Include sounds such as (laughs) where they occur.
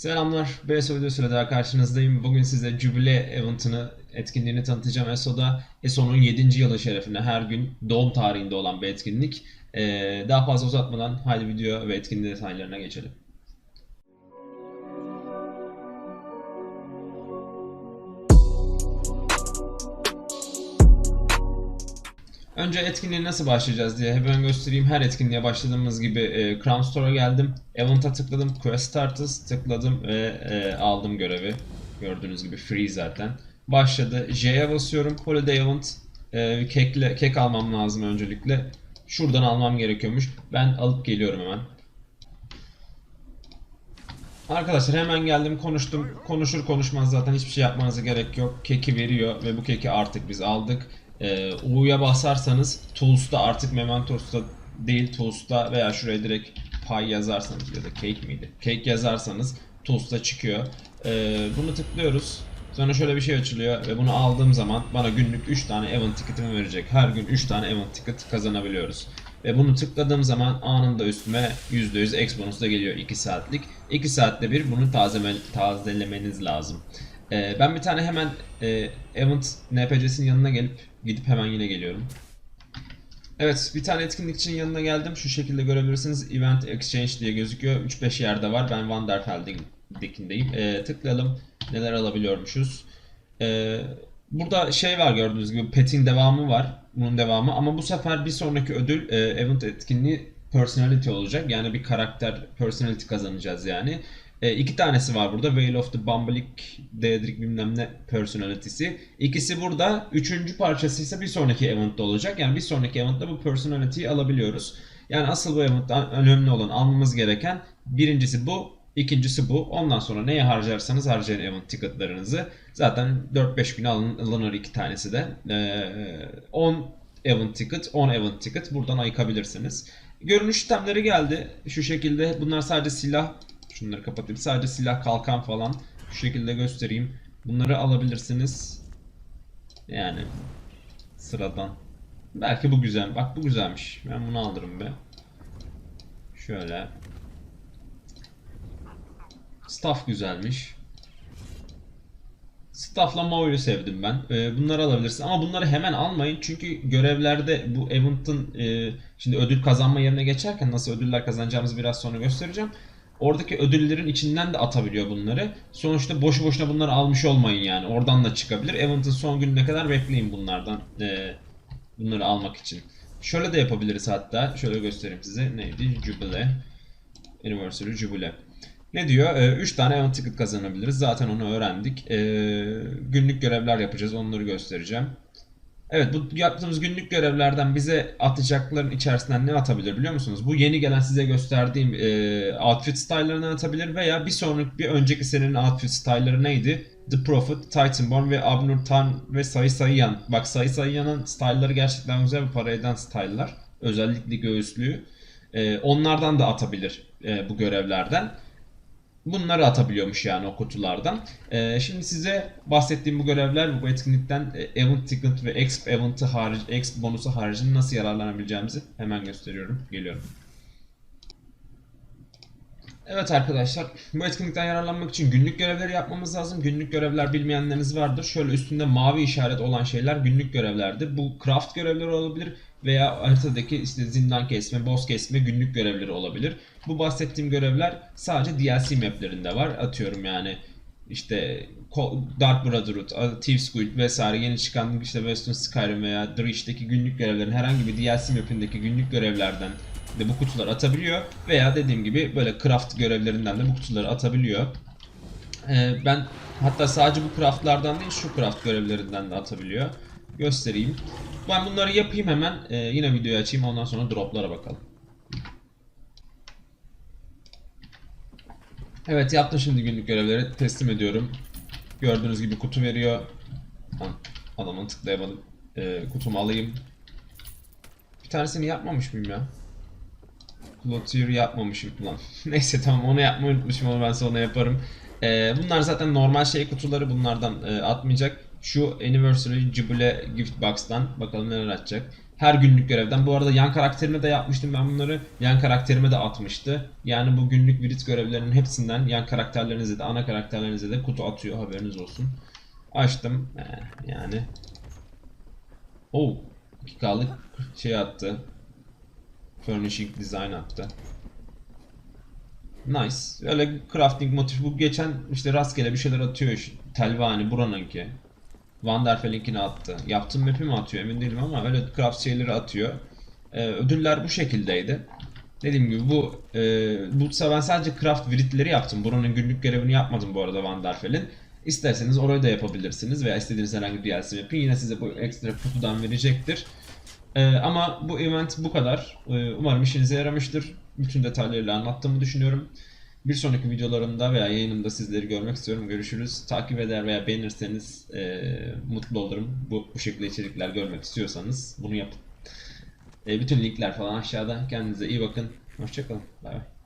Selamlar, BSO videosuyla daha karşınızdayım. Bugün size Jubile Event'ını, etkinliğini tanıtacağım ESO'da. ESO'nun 7. yılı şerefine her gün doğum tarihinde olan bir etkinlik. Ee, daha fazla uzatmadan haydi video ve etkinliğin detaylarına geçelim. Önce etkinliğe nasıl başlayacağız diye hemen göstereyim. Her etkinliğe başladığımız gibi e, Crown Store'a geldim. Event'a tıkladım. Quest Starters tıkladım ve e, aldım görevi. Gördüğünüz gibi free zaten. Başladı. J'ye basıyorum. Holiday Event. E, kekle, kek almam lazım öncelikle. Şuradan almam gerekiyormuş. Ben alıp geliyorum hemen. Arkadaşlar hemen geldim konuştum. Konuşur konuşmaz zaten hiçbir şey yapmanıza gerek yok. Keki veriyor ve bu keki artık biz aldık. Ee, U'ya basarsanız Tools'ta artık Mementos'ta değil Tools'ta veya şuraya direkt pay yazarsanız ya da cake miydi? Cake yazarsanız Tools'ta çıkıyor. Ee, bunu tıklıyoruz. Sonra şöyle bir şey açılıyor ve bunu aldığım zaman bana günlük 3 tane event ticket'imi verecek. Her gün 3 tane event ticket kazanabiliyoruz. Ve bunu tıkladığım zaman anında üstüme %100 X bonus da geliyor 2 saatlik. 2 saatte bir bunu tazelemeniz lazım. Ee, ben bir tane hemen e, Event NPC'sinin yanına gelip gidip hemen yine geliyorum. Evet bir tane etkinlik için yanına geldim. Şu şekilde görebilirsiniz. Event Exchange diye gözüküyor. 3-5 yerde var. Ben Vanderfeld'dekindeyim. Ee, tıklayalım. Neler alabiliyormuşuz. Ee, burada şey var gördüğünüz gibi Pet'in devamı var. Bunun devamı ama bu sefer bir sonraki ödül e, Event etkinliği personality olacak. Yani bir karakter personality kazanacağız yani. E, iki tanesi var burada. Veil of the Bumbleek, Daedric bilmem ne personality'si. İkisi burada. Üçüncü parçası ise bir sonraki eventte olacak. Yani bir sonraki eventte bu personality'yi alabiliyoruz. Yani asıl bu eventte önemli olan almamız gereken birincisi bu. ikincisi bu. Ondan sonra neye harcarsanız harcayın event ticketlarınızı. Zaten 4-5 güne alın, alınır iki tanesi de. Ee, 10 event ticket, 10 event ticket buradan ayıkabilirsiniz. Görünüş sistemleri geldi. Şu şekilde bunlar sadece silah Şunları kapatayım. Sadece silah, kalkan falan şu şekilde göstereyim. Bunları alabilirsiniz. Yani sıradan. Belki bu güzel. Bak bu güzelmiş. Ben bunu alırım be. Şöyle. Staff güzelmiş. Staff'la Mao'yu sevdim ben. Ee, bunları alabilirsin ama bunları hemen almayın çünkü görevlerde bu event'ın e, şimdi ödül kazanma yerine geçerken nasıl ödüller kazanacağımızı biraz sonra göstereceğim. Oradaki ödüllerin içinden de atabiliyor bunları. Sonuçta boşu boşuna bunları almış olmayın yani. Oradan da çıkabilir. Event'ın son gününe kadar bekleyin bunlardan. E, bunları almak için. Şöyle de yapabiliriz hatta. Şöyle göstereyim size. Neydi? Jubile. Anniversary Jubile. Ne diyor? 3 tane event ticket kazanabiliriz. Zaten onu öğrendik. E, günlük görevler yapacağız. Onları göstereceğim. Evet bu yaptığımız günlük görevlerden bize atacakların içerisinden ne atabilir biliyor musunuz? Bu yeni gelen size gösterdiğim e, outfit style'larını atabilir veya bir sonraki bir önceki senenin outfit style'ları neydi? The Prophet, Titanborn ve Abnur Tan ve Sayı Sayıyan. Bak Sayı Sayıyan'ın style'ları gerçekten güzel bir para eden style'lar. Özellikle göğüslüğü. E, onlardan da atabilir e, bu görevlerden. Bunları atabiliyormuş yani o kutulardan. Ee, şimdi size bahsettiğim bu görevler bu etkinlikten e, Event Ticket ve Exp Event'ı harici, Exp bonusu haricinde nasıl yararlanabileceğimizi hemen gösteriyorum. Geliyorum. Evet arkadaşlar bu etkinlikten yararlanmak için günlük görevleri yapmamız lazım. Günlük görevler bilmeyenleriniz vardır. Şöyle üstünde mavi işaret olan şeyler günlük görevlerdir. Bu craft görevleri olabilir veya haritadaki işte zindan kesme, boss kesme günlük görevleri olabilir. Bu bahsettiğim görevler sadece DLC maplerinde var. Atıyorum yani işte Dark Brotherhood, Thieves Guild vesaire yeni çıkan işte Western Skyrim veya Dreach'teki günlük görevlerin herhangi bir DLC mapindeki günlük görevlerden de bu kutular atabiliyor veya dediğim gibi böyle craft görevlerinden de bu kutuları atabiliyor. Ee, ben hatta sadece bu craftlardan değil şu craft görevlerinden de atabiliyor. Göstereyim. Ben bunları yapayım hemen. Ee, yine videoyu açayım ondan sonra droplara bakalım. Evet yaptım şimdi günlük görevleri teslim ediyorum. Gördüğünüz gibi kutu veriyor. Adamın tıklayamadım. Ee, kutumu alayım. Bir tanesini yapmamış mıyım ya? Cloutier yapmamışım lan. (laughs) Neyse tamam onu yapmayı unutmuşum onu ben sonra yaparım. Ee, bunlar zaten normal şey kutuları bunlardan e, atmayacak. Şu Anniversary Jubile Gift Box'tan bakalım neler atacak. Her günlük görevden. Bu arada yan karakterime de yapmıştım ben bunları. Yan karakterime de atmıştı. Yani bu günlük virit görevlerinin hepsinden yan karakterlerinize de ana karakterlerinize de kutu atıyor haberiniz olsun. Açtım. Eh, yani. Oh. 2K'lık şey attı. Furnishing design attı. Nice. Öyle crafting motif bu geçen işte rastgele bir şeyler atıyor. Telvani buranınki. Vanderfel'inkini attı. Yaptığım map'i mi atıyor emin değilim ama öyle craft şeyleri atıyor. Ee, ödüller bu şekildeydi. Dediğim gibi bu e, sefer ben sadece craft viritleri yaptım. Buranın günlük görevini yapmadım bu arada Vanderfel'in. İsterseniz orayı da yapabilirsiniz veya istediğiniz herhangi bir DLC yapın. Yine size bu ekstra kutudan verecektir. Ee, ama bu event bu kadar. Ee, umarım işinize yaramıştır. Bütün detaylarıyla anlattığımı düşünüyorum. Bir sonraki videolarımda veya yayınımda sizleri görmek istiyorum. Görüşürüz. Takip eder veya beğenirseniz e, mutlu olurum. Bu, bu şekilde içerikler görmek istiyorsanız bunu yapın. E, bütün linkler falan aşağıda. Kendinize iyi bakın. Hoşçakalın. Bay bay.